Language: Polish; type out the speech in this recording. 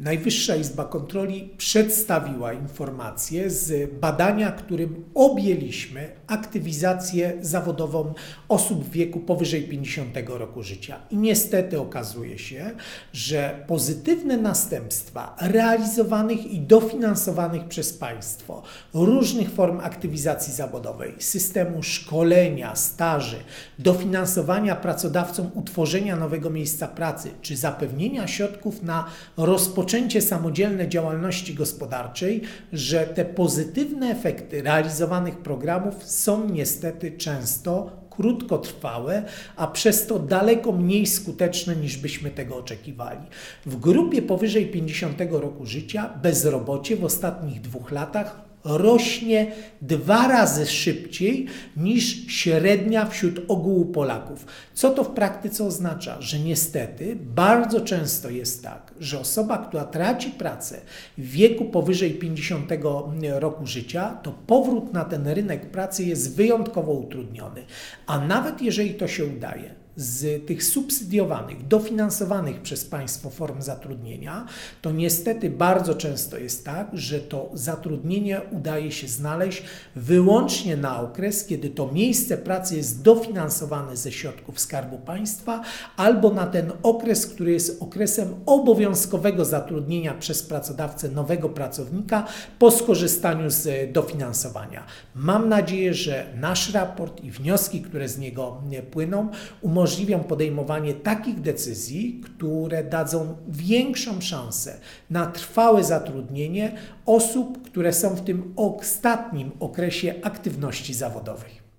Najwyższa Izba Kontroli przedstawiła informację z badania, którym objęliśmy aktywizację zawodową osób w wieku powyżej 50 roku życia. I niestety okazuje się, że pozytywne następstwa realizowanych i dofinansowanych przez państwo różnych form aktywizacji zawodowej, systemu szkolenia, staży, dofinansowania pracodawcom utworzenia nowego miejsca pracy czy zapewnienia środków na rozpoczęcie samodzielne działalności gospodarczej, że te pozytywne efekty realizowanych programów są niestety często krótkotrwałe, a przez to daleko mniej skuteczne niż byśmy tego oczekiwali. W grupie powyżej 50 roku życia bezrobocie w ostatnich dwóch latach rośnie dwa razy szybciej niż średnia wśród ogółu Polaków. Co to w praktyce oznacza? Że niestety bardzo często jest tak, że osoba, która traci pracę w wieku powyżej 50 roku życia, to powrót na ten rynek pracy jest wyjątkowo utrudniony. A nawet jeżeli to się udaje, z tych subsydiowanych, dofinansowanych przez państwo form zatrudnienia, to niestety bardzo często jest tak, że to zatrudnienie udaje się znaleźć wyłącznie na okres, kiedy to miejsce pracy jest dofinansowane ze środków Skarbu Państwa, albo na ten okres, który jest okresem obowiązkowego zatrudnienia przez pracodawcę nowego pracownika po skorzystaniu z dofinansowania. Mam nadzieję, że nasz raport i wnioski, które z niego płyną, umożliwią umożliwią podejmowanie takich decyzji, które dadzą większą szansę na trwałe zatrudnienie osób, które są w tym ostatnim okresie aktywności zawodowej.